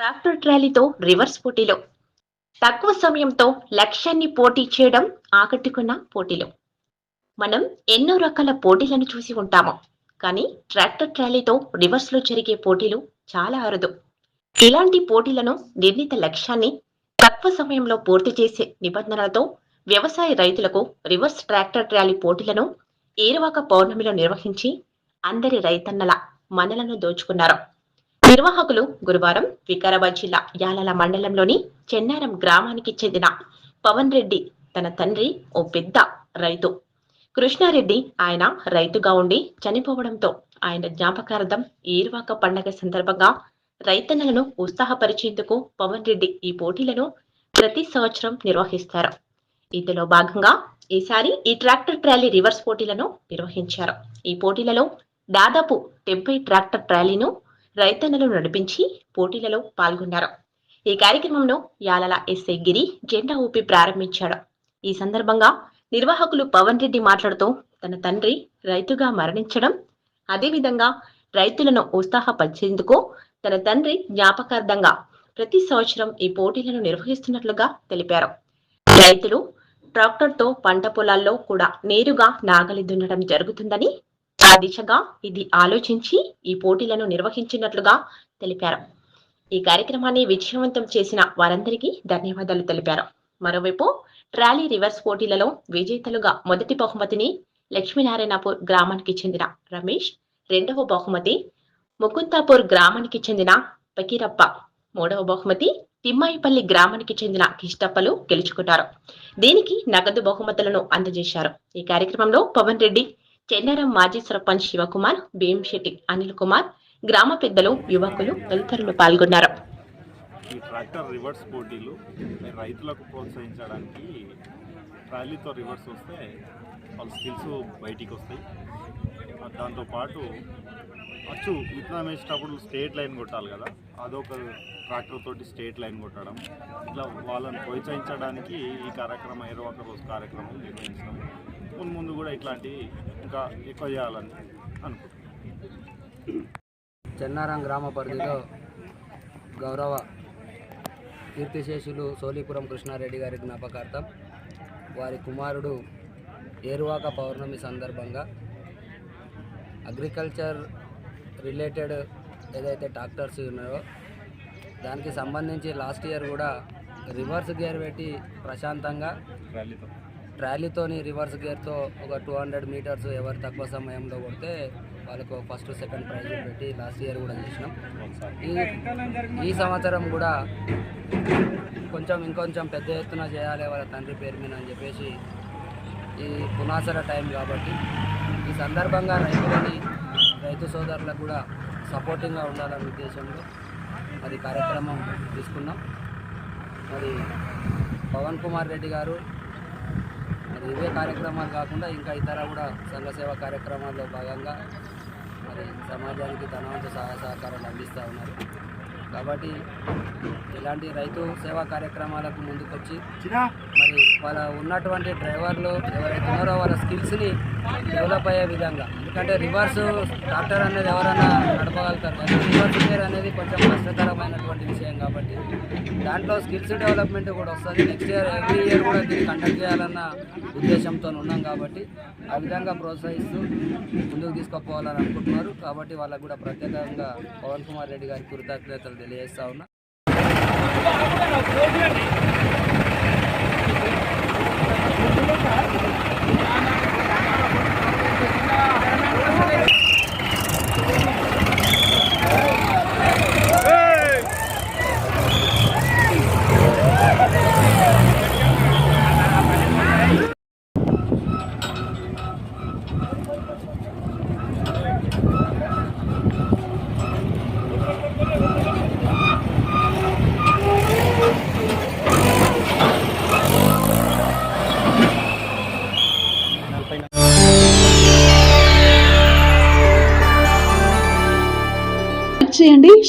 Tractor ట్రాలీతో reverse పోటీలో. తక్కువ సమయంతో లక్ష్యాన్ని పోటీ చేయడం ఆకట్టుకున్న పోటీలు. మనం ఎన్నో రకాల పోటీలను చూసి ఉంటాము. కానీ ట్రాక్టర్ ట్రాలీతో రివర్స్లో జరిగే పోటీలు చాలా అరుదు. ఇలాంటి పోటీలను నిర్ణీత లక్ష్యాన్ని తక్కువ సమయంలో పూర్తి చేసే నిబంధనలతో వ్యవసాయ రైతులకు రివర్స్ ట్రాక్టర్ ట్రాలీ పోటీలను ఏరువాక పౌర్ణమిలో నిర్వహించి అందరి రైతన్నల మనలను దోచుకున్నారు. నిర్వాహకులు గురువారం వికారాబాద్ జిల్లా యాలల మండలంలోని చెన్నారం గ్రామానికి చెందిన పవన్ రెడ్డి తన తండ్రి ఓ పెద్ద రైతు. కృష్ణారెడ్డి ఆయన రైతుగా ఉండి చనిపోవడంతో ఆయన జ్ఞాపకార్థం ఈర్వాక పండగ సందర్భంగా రైతన్నలను ఉత్సాహపరిచేందుకు పవన్ రెడ్డి ఈ పోటీలను ప్రతి సంవత్సరం నిర్వహిస్తారు. ఇందులో భాగంగా ఈసారి ఈ ట్రాక్టర్ ట్రాలీ రివర్స్ పోటీలను నిర్వహించారు. ఈ పోటీలలో దాదాపు డెబ్బై ట్రాక్టర్ ట్రాలీను రైతన్నలు నడిపించి పోటీలలో పాల్గొన్నారు. ఈ కార్యక్రమంలో యాలల ఎస్ఐ గిరి జెండా ఊపి ప్రారంభించాడు. ఈ సందర్భంగా నిర్వాహకులు పవన్ రెడ్డి మాట్లాడుతూ తన తండ్రి రైతుగా మరణించడం అదేవిధంగా రైతులను ఉత్సాహపరిచేందుకు తన తండ్రి జ్ఞాపకార్థంగా ప్రతి సంవత్సరం ఈ పోటీలను నిర్వహిస్తున్నట్లుగా తెలిపారు. రైతులు ట్రాక్టర్తో పంట పొలాల్లో కూడా నేరుగా నాగలి దున్నడం జరుగుతుందని ఆ దిశగా ఇది ఆలోచించి ఈ పోటీలను నిర్వహించినట్లుగా తెలిపారు. ఈ కార్యక్రమాన్ని విజయవంతం చేసిన వారందరికీ ధన్యవాదాలు తెలిపారు. మరోవైపు ట్రాలీ రివర్స్ పోటీలలో విజేతలుగా మొదటి బహుమతిని లక్ష్మీనారాయణపూర్ గ్రామానికి చెందిన రమేష్ రెండవ బహుమతి ముకుంతాపూర్ గ్రామానికి చెందిన పకీరప్ప మూడవ బహుమతి తిమ్మాయిపల్లి గ్రామానికి చెందిన కిష్టప్పలు గెలుచుకున్నారు దీనికి నగదు బహుమతులను అందజేశారు. ఈ కార్యక్రమంలో పవన్ రెడ్డి చెన్నారం మాజీ సర్పంచ్ శివకుమార్ భీంశెట్టి అనిల్ కుమార్ గ్రామ పెద్దలు యువకులు తదితరులు పాల్గొన్నారు. ఈ ట్రాక్టర్ రివర్స్ పోటీలు రైతులకు ప్రోత్సహించడానికి ట్రాలీతో రివర్స్ వస్తే వాళ్ళ స్కిల్స్ బయటికి వస్తాయి. దాంతోపాటు అచ్చు విత్తనం వేసేటప్పుడు స్టేట్ లైన్ కొట్టాలి కదా అదొక ట్రాక్టర్ తోటి స్టేట్ లైన్ కొట్టడం ఇట్లా వాళ్ళని ప్రోత్సహించడానికి ఈ కార్యక్రమం ఏదో ఒక రోజు కార్యక్రమం నిర్వహించడం ముందు ముందు కూడా ఇట్లాంటివి ఇంకా ఎక్కువ చేయాలని అనుకుంటున్నాను. చెన్నారం గ్రామ పరిధిలో గౌరవ కీర్తిశేషులు సోలీపురం కృష్ణారెడ్డి గారి జ్ఞాపకార్థం వారి కుమారుడు ఏరువాక పౌర్ణమి సందర్భంగా అగ్రికల్చర్ రిలేటెడ్ ఏదైతే ట్రాక్టర్స్ ఉన్నాయో దానికి సంబంధించి లాస్ట్ ఇయర్ కూడా రివర్స్ గేర్ పెట్టి ప్రశాంతంగా ట్రాలీతోని రివర్స్ గేర్తో ఒక టూ హండ్రెడ్ మీటర్స్ ఎవరు తక్కువ సమయంలో కొడితే వాళ్ళకు ఫస్ట్ సెకండ్ ప్రైజ్ పెట్టి లాస్ట్ ఇయర్ కూడా చేసినాం. ఈ ఈ సంవత్సరం కూడా కొంచెం ఇంకొంచెం పెద్ద ఎత్తున చేయాలి వాళ్ళ తండ్రి పేరు మీద అని చెప్పేసి ఈ పునాసర టైం కాబట్టి ఈ సందర్భంగా రైతులని రైతు సోదరులకు కూడా సపోర్టింగ్గా ఉండాలనే ఉద్దేశంలో మరి కార్యక్రమం తీసుకున్నాం. మరి పవన్ కుమార్ రెడ్డి గారు ఇవే కార్యక్రమాలు కాకుండా ఇంకా ఇతర కూడా సంఘ సేవ కార్యక్రమాల్లో భాగంగా మరి సమాజానికి తన వంతు సహాయ సహకారాలు అందిస్తూ ఉన్నారు. కాబట్టి ఇలాంటి రైతు సేవా కార్యక్రమాలకు ముందుకొచ్చి మరి వాళ్ళ ఉన్నటువంటి డ్రైవర్లు ఎవరైతే ఉన్నారో వాళ్ళ స్కిల్స్ని డెవలప్ అయ్యే విధంగా. ఎందుకంటే రివర్స్ ట్రాక్టర్ అనేది ఎవరైనా నడపగలుగుతారు కానీ రివర్స్ గేర్ అనేది కొంచెం కష్టతరమైనటువంటి విషయం కాబట్టి దాంట్లో స్కిల్స్ డెవలప్మెంట్ కూడా వస్తుంది. నెక్స్ట్ ఇయర్ ఎవ్రీ ఇయర్ కూడా దీన్ని కండక్ట్ చేయాలన్న ఉద్దేశంతో ఉన్నాం కాబట్టి ఆ విధంగా ప్రోత్సహిస్తూ ముందుకు తీసుకుపోవాలని అనుకుంటున్నారు. కాబట్టి వాళ్ళకు కూడా ప్రత్యేకంగా పవన్ కుమార్ రెడ్డి గారి కృతజ్ఞతలు తెలియజేస్తా ఉన్నా.